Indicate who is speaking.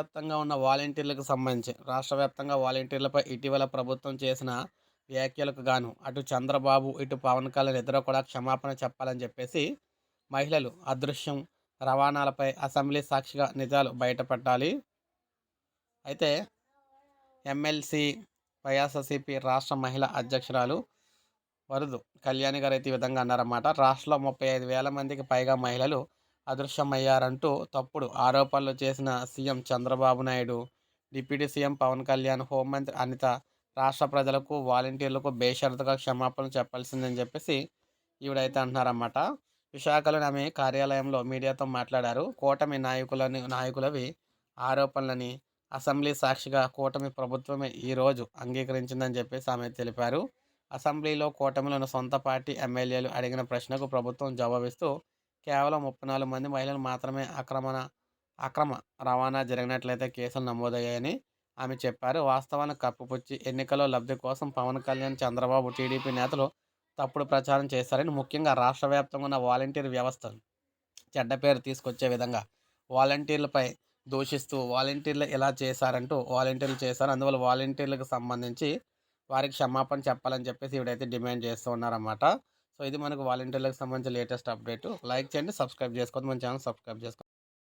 Speaker 1: వ్యాప్తంగా ఉన్న వాలంటీర్లకు సంబంధించి రాష్ట్ర వ్యాప్తంగా వాలంటీర్లపై ఇటీవల ప్రభుత్వం చేసిన వ్యాఖ్యలకు గాను అటు చంద్రబాబు ఇటు పవన్ కళ్యాణ్ ఇద్దరు కూడా క్షమాపణ చెప్పాలని చెప్పేసి మహిళలు అదృశ్యం రవాణాలపై అసెంబ్లీ సాక్షిగా నిజాలు బయటపెట్టాలి. అయితే ఎమ్మెల్సీ వైఎస్ఆర్సీపీ రాష్ట్ర మహిళా అధ్యక్షురాలు వరదు కళ్యాణి గారు అయితే ఈ విధంగా అన్నారన్నమాట. రాష్ట్రంలో ముప్పై ఐదు వేల మందికి పైగా మహిళలు అదృశ్యమయ్యారంటూ తప్పుడు ఆరోపణలు చేసిన CM Chandrababu Naidu deputy CM Pawan Kalyan హోంమంత్రి అనిత రాష్ట్ర ప్రజలకు వాలంటీర్లకు బేషరతుగా క్షమాపణలు చెప్పాల్సిందని చెప్పేసి ఈవిడైతే అంటున్నారన్నమాట. విశాఖలోని ఆమె కార్యాలయంలో మీడియాతో మాట్లాడారు. కూటమి నాయకులని నాయకులవి ఆరోపణలని అసెంబ్లీ సాక్షిగా కూటమి ప్రభుత్వమే ఈరోజు అంగీకరించిందని చెప్పేసి ఆమె తెలిపారు. అసెంబ్లీలో కూటమిలోని సొంత పార్టీ ఎమ్మెల్యేలు అడిగిన ప్రశ్నకు ప్రభుత్వం జవాబిస్తూ కేవలం ముప్పై నాలుగు మంది మహిళలు మాత్రమే ఆక్రమణ అక్రమ రవాణా జరిగినట్లయితే కేసులు నమోదయ్యాయని ఆమె చెప్పారు. వాస్తవానికి కప్పుపుచ్చి ఎన్నికల్లో లబ్ధి కోసం పవన్ కళ్యాణ్ చంద్రబాబు టీడీపీ నేతలు తప్పుడు ప్రచారం చేశారని ముఖ్యంగా రాష్ట్ర వ్యాప్తంగా ఉన్న వాలంటీర్ వ్యవస్థ చెడ్డ పేరు తీసుకొచ్చే విధంగా వాలంటీర్లపై దూషిస్తూ వాలంటీర్లు ఇలా చేశారంటూ వాలంటీర్లు చేశారు. అందువల్ల వాలంటీర్లకు సంబంధించి వారికి క్షమాపణ చెప్పాలని చెప్పేసి ఇవిడైతే డిమాండ్ చేస్తూ ఉన్నారన్నమాట. సో ఇది మనకు వాలంటీర్లకు సంబంధించిన లేటెస్ట్ అప్డేట్. లైక్ చేయండి సబ్స్క్రైబ్ చేసుకోండి మన ఛానల్ సబ్స్క్రైబ్ చేసుకోండి.